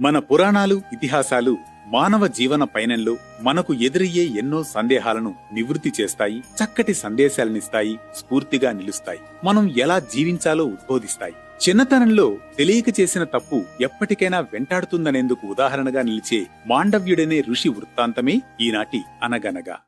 మన పురాణాలు ఇతిహాసాలు మానవ జీవన పయనంలో మనకు ఎదురయ్యే ఎన్నో సందేహాలను నివృత్తి చేస్తాయి చక్కటి సందేశాలనిస్తాయి స్ఫూర్తిగా నిలుస్తాయి. మనం ఎలా జీవించాలో ఉద్బోధిస్తాయి. చిన్నతనంలో తెలియక చేసిన తప్పు ఎప్పటికైనా వెంటాడుతుందనేందుకు ఉదాహరణగా నిలిచే మాండవ్యుడనే ఋషి వృత్తాంతమే ఈనాటి అనగనగా.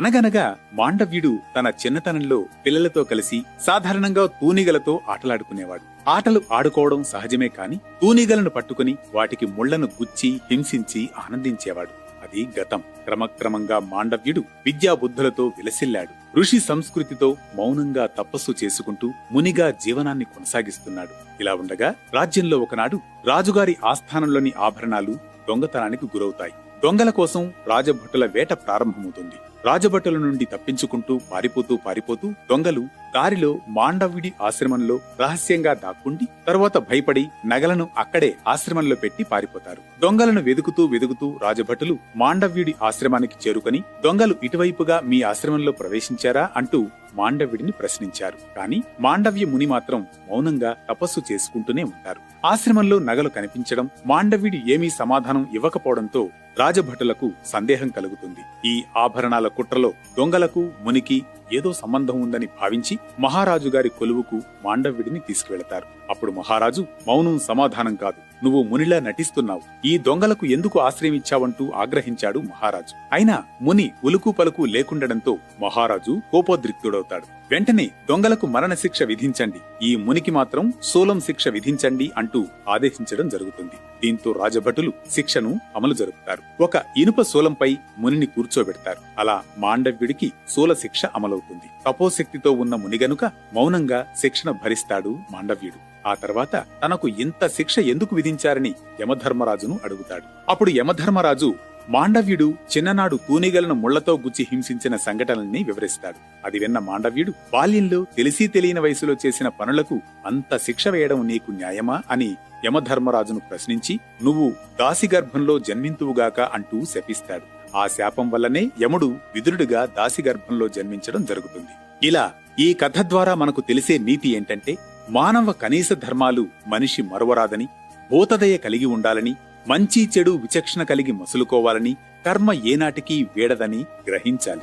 అనగనగా మాండవ్యుడు తన చిన్నతనంలో పిల్లలతో కలిసి సాధారణంగా తూనిగలతో ఆటలాడుకునేవాడు. ఆటలు ఆడుకోవడం సహజమే కాని తూనిగలను పట్టుకుని వాటికి ముళ్ళను గుచ్చి హింసించి ఆనందించేవాడు. అది గతం. క్రమక్రమంగా మాండవ్యుడు విద్యాబుద్ధులతో విలసిల్లాడు. ఋషి సంస్కృతితో మౌనంగా తపస్సు చేసుకుంటూ మునిగా జీవనాన్ని కొనసాగిస్తున్నాడు. ఇలా ఉండగా రాజ్యంలో ఒకనాడు రాజుగారి ఆస్థానంలోని ఆభరణాలు దొంగతనానికి గురవుతాయి. దొంగల కోసం రాజభటుల వేట ప్రారంభమవుతుంది. రాజభటుల నుండి తప్పించుకుంటూ పారిపోతూ పారిపోతూ దొంగలు దారిలో మాండవ్యుడి ఆశ్రమంలో రహస్యంగా దాక్కుండి తరువాత భయపడి నగలను అక్కడే ఆశ్రమంలో పెట్టి పారిపోతారు. దొంగలను వెదుకుతూ వెదుకుతూ రాజభటులు మాండవ్యుడి ఆశ్రమానికి చేరుకొని దొంగలు ఇటువైపుగా మీ ఆశ్రమంలో ప్రవేశించారా? అంటూ మాండవ్యుడిని ప్రశ్నించారు. కాని మాండవ్య ముని మాత్రం మౌనంగా తపస్సు చేసుకుంటూనే ఉంటారు. ఆశ్రమంలో నగలు కనిపించడం మాండవ్యుడి ఏమీ సమాధానం ఇవ్వకపోవడంతో రాజభటులకు సందేహం కలుగుతుంది. ఈ ఆభరణాల కుట్రలో దొంగలకు మునికి ఏదో సంబంధం ఉందని భావించి మహారాజు గారి కొలువుకు మాండవ్యుడిని తీసుకువెళతారు. అప్పుడు మహారాజు మౌనం సమాధానం కాదు. నువ్వు మునిలా నటిస్తున్నావు. ఈ దొంగలకు ఎందుకు ఆశ్రయం ఇచ్చావంటూ ఆగ్రహించాడు మహారాజు. అయినా ముని ఉలుకు పలుకు లేకుండడంతో మహారాజు కోపోద్రిక్తుడవుతాడు. వెంటనే దొంగలకు మరణశిక్ష విధించండి. ఈ మునికి మాత్రం శూలం శిక్ష విధించండి అంటూ ఆదేశించడం జరుగుతుంది. దీంతో రాజభటులు శిక్షను అమలు జరుపుతారు. ఒక ఇనుప శూలంపై మునిని కూర్చోబెడతారు. అలా మాండవ్యుడికి శూల శిక్ష అమలవుతుంది. తపోశక్తితో ఉన్న ముని గనుక మౌనంగా శిక్షణ భరిస్తాడు మాండవ్యుడు. ఆ తర్వాత తనకు ఇంత శిక్ష ఎందుకు విధించారని యమధర్మరాజును అడుగుతాడు. అప్పుడు యమధర్మరాజు మాండవ్యుడు చిన్ననాడు తూనిగలను ముళ్ళతో గుచ్చి హింసించిన సంఘటనల్ని వివరిస్తాడు. అది విన్న మాండవ్యుడు బాల్యంలో తెలిసి తెలియని వయసులో చేసిన పనులకు అంత శిక్ష వేయడం నీకు న్యాయమా? అని యమధర్మరాజును ప్రశ్నించి నువ్వు దాసి గర్భంలో జన్మింతువుగాక అంటూ శపిస్తాడు. ఆ శాపం వల్లనే యముడు విదురుడిగా దాసి గర్భంలో జన్మించడం జరుగుతుంది. ఇలా ఈ కథ ద్వారా మనకు తెలిసే నీతి ఏంటంటే మానవ కనీస ధర్మాలు మనిషి మరువరాదని భూతదయ కలిగి ఉండాలని మంచి చెడు విచక్షణ కలిగి మసులుకోవాలని కర్మ ఏనాటికీ వేడదని గ్రహించాలి.